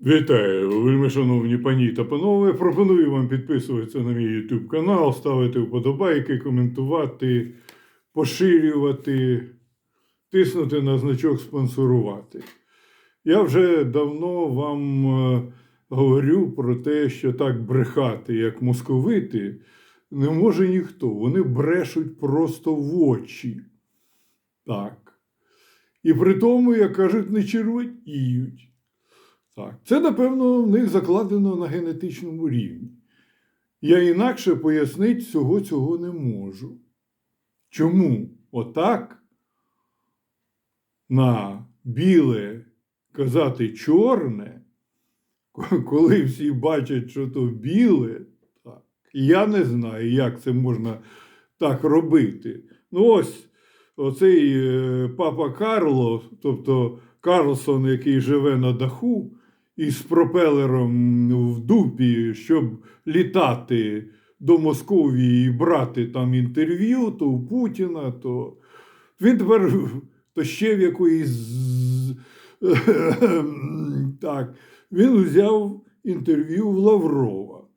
Вітаю, вельми шановні пані та панове. Пропоную вам підписуватися на мій YouTube канал, ставити вподобайки, коментувати, поширювати, тиснути на значок спонсорувати. Я вже давно вам е, говорю про те, що так брехати, як московити, не може ніхто. Вони брешуть просто в очі. Так. І при тому, як кажуть, не червотіють. Так, це, напевно, в них закладено на генетичному рівні. Я інакше пояснити всього цього не можу. Чому отак на біле казати чорне, коли всі бачать, що то біле, так, я не знаю, як це можна так робити. Ну, ось оцей е, папа Карло, тобто Карлсон, який живе на даху, із пропелером в дупі, щоб літати до Московії і брати там інтерв'ю, то у Путіна, то він тепер то ще в якоїсь. Так, він взяв інтерв'ю в Лаврова.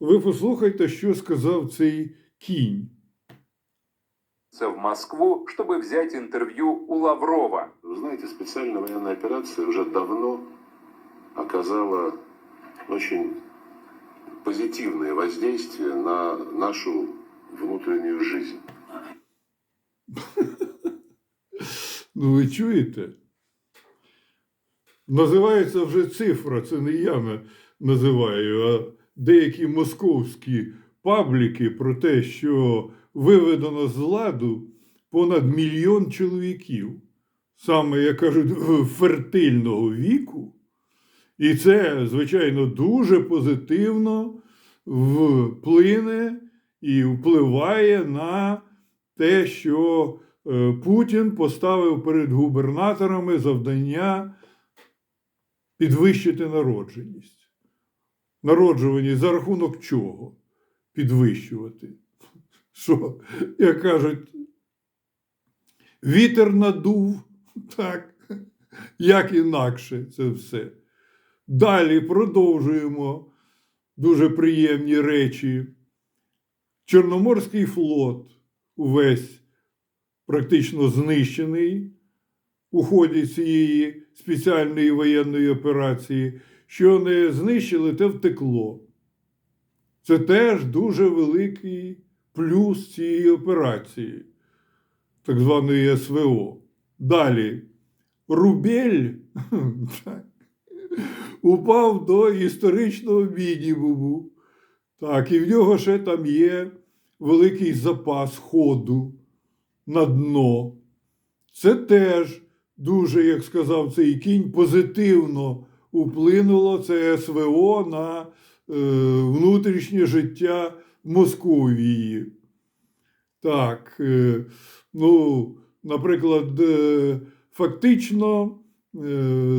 Ви послухайте, що сказав цей кінь. Це в Москву, чтобы взять интервью у Лаврова. Вы знаете, специальная военная операция уже давно оказала очень позитивное воздействие на нашу внутреннюю жизнь. Ну, ви чуєте? Називається вже цифра, це не я називаю, а деякі московські пабліки про те, що виведено з ладу понад мільйон чоловіків, саме, як кажуть, фертильного віку. І це, звичайно, дуже позитивно вплине і впливає на те, що е, Путін поставив перед губернаторами завдання підвищити народженість. Народжуваність за рахунок чого підвищувати? Що, як кажуть, вітер надув, так, як інакше це все. Далі продовжуємо дуже приємні речі. Чорноморський флот увесь практично знищений у ході цієї спеціальної воєнної операції. Що не знищили, те втекло. Це теж дуже великий плюс цієї операції, так званої СВО. Далі. Рубель упав до історичного мінімуму. Так, і в нього ще там є великий запас ходу на дно. Це теж дуже, як сказав цей кінь, позитивно вплинуло це СВО на е, внутрішнє життя Московії. Так, е, ну, наприклад, е, фактично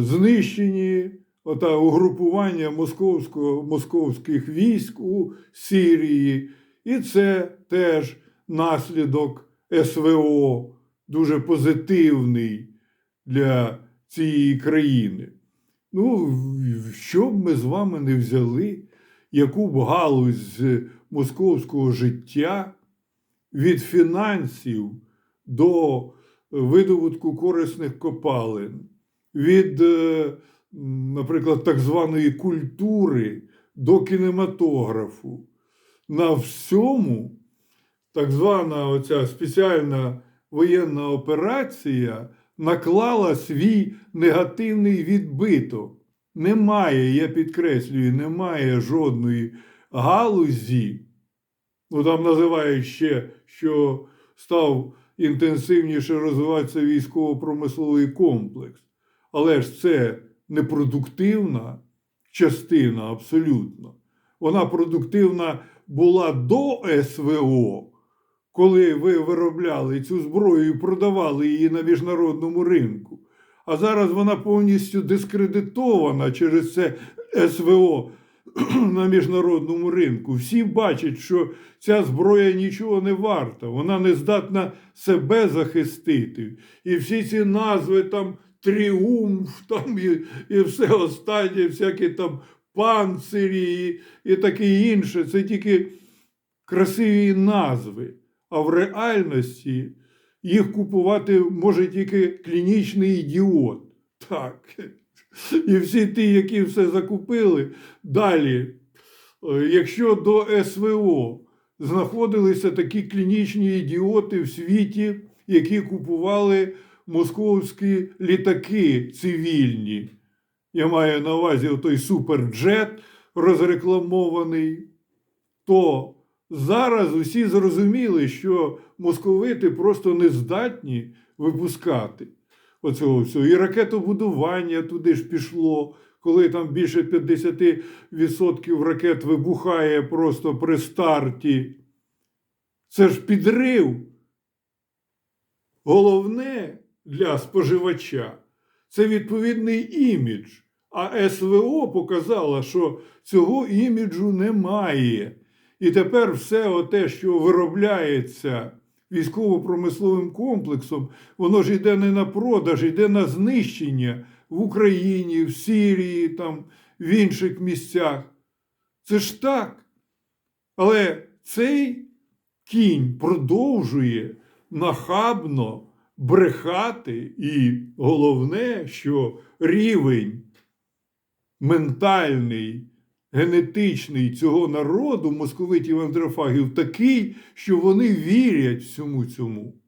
знищені ота угрупування московського, московських військ у Сирії. І це теж наслідок СВО, дуже позитивний для цієї країни. Ну, що б ми з вами не взяли, яку б галузь московського життя від фінансів до видобутку корисних копалин, від, е, наприклад, так званої культури до кінематографу. На всьому так звана оця спеціальна воєнна операція наклала свій негативний відбиток. Немає, я підкреслюю, немає жодної галузі. Ну там називають ще, що став інтенсивніше розвиватися військово-промисловий комплекс. Але ж це непродуктивна частина абсолютно. Вона продуктивна була до СВО, коли ви виробляли цю зброю і продавали її на міжнародному ринку. А зараз вона повністю дискредитована через це СВО на міжнародному ринку. Всі бачать, що ця зброя нічого не варта, вона не здатна себе захистити. І всі ці назви там тріумф, там і, і все останнє, всякі там панцирі і, і таке інше. Це тільки красиві назви. А в реальності їх купувати може тільки клінічний ідіот. Так. І всі ті, які все закупили. Далі, якщо до СВО знаходилися такі клінічні ідіоти в світі, які купували московські літаки цивільні. Я маю на увазі той суперджет розрекламований, то зараз усі зрозуміли, що московити просто не здатні випускати оцього всього. І ракетобудування туди ж пішло, коли там більше 50% ракет вибухає просто при старті. Це ж підрив. Головне для споживача це відповідний імідж. А СВО показало, що цього іміджу немає. І тепер все те, що виробляється військово-промисловим комплексом, воно ж йде не на продаж, йде на знищення в Україні, в Сирії, там, в інших місцях. Це ж так. Але цей кінь продовжує нахабно брехати, і головне, що рівень ментальний, генетичний цього народу, московитів андрофагів, такий, що вони вірять всьому цьому.